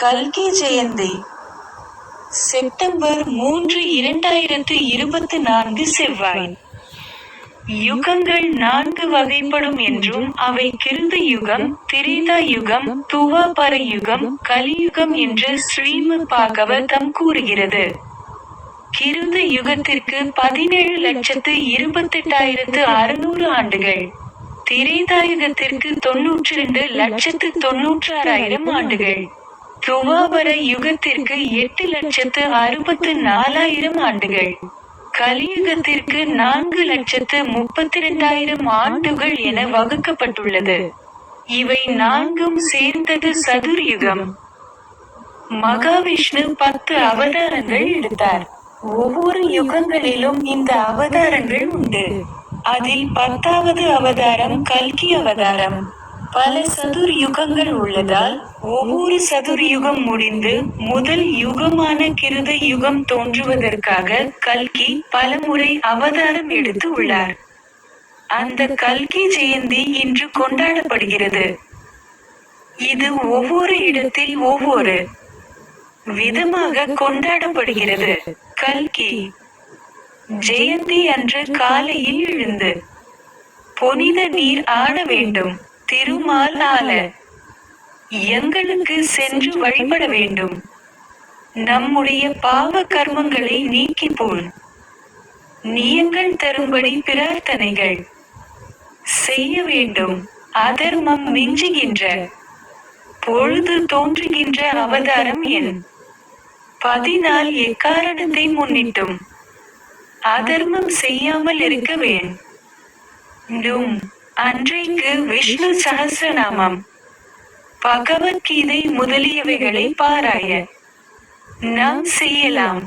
கல்கி ஜெயந்தி செப்டம்பர் மூன்று இரண்டாயிரத்து இருபத்து நான்கு செவ்வாய். யுகங்கள் நான்கு வகைப்படும் என்றும் அவை கிருந்த யுகம் திரேதா யுகம் துவாபர யுகம் கலியுகம் என்று ஸ்ரீமத் பாகவதம் கூறுகிறது. கிருந்த யுகத்திற்கு பதினேழு லட்சத்து இருபத்தெட்டாயிரத்து அறுநூறு ஆண்டுகள். திரேதாயுகத்திற்கு தொன்னூற்றி ரெண்டு லட்சத்து தொன்னூற்றி ஆறாயிரம் ஆண்டுகள். துவாபர யுகத்திற்கு எட்டு லட்சத்து அறுபத்து நாலாயிரம் ஆண்டுகள். கலியுகத்திற்கு நான்கு லட்சத்து முப்பத்தி ரெண்டாயிரம் ஆண்டுகள் என வகுக்கப்பட்டுள்ளது. இவை நான்கும் சேர்ந்தது சதுர்யுகம் மகாவிஷ்ணு பத்து அவதாரங்கள் எடுத்தார். ஒவ்வொரு யுகங்களிலும் இந்த அவதாரங்கள் உண்டு. அதில் பத்தாவது அவதாரம் கல்கி அவதாரம். பல சதுர் யுகங்கள் உள்ளதால் ஒவ்வொரு சதுர் யுகம் முடிந்து முதல் யுகமான கிருத யுகம் தோன்றுவதற்காக கல்கி பலமுறை அவதாரம் எடுத்து உள்ளார். அந்த கல்கி ஜெயந்தி இன்று கொண்டாடப்படுகிறது. இது ஒவ்வொரு இடத்தில் ஒவ்வொரு விதமாக கொண்டாடப்படுகிறது. கல்கி ஜெயந்தி அன்று காலையில் எழுந்து புனித நீர் ஆட வேண்டும். திருமால் ஆல எங்களுக்கு சென்று வழிபட வேண்டும். நம்முடைய பாவ கர்மங்களை நீக்கி போல் நியங்கள் தரும்படி பிரார்த்தனைகள் செய்ய வேண்டும். அதர்மம் மிஞ்சுகின்ற பொழுது தோன்றுகின்ற அவதாரம் என். பதினால் எக்காரணத்தை முன்னிட்டும். அதர்மம் செய்யாமல் இருக்க வேண்டும். அன்றைக்கு விஷ்ணு சஹஸ்ரநாமம் பகவத்கீதை முதலியவைகளை பாராய. நாம் செய்யலாம்.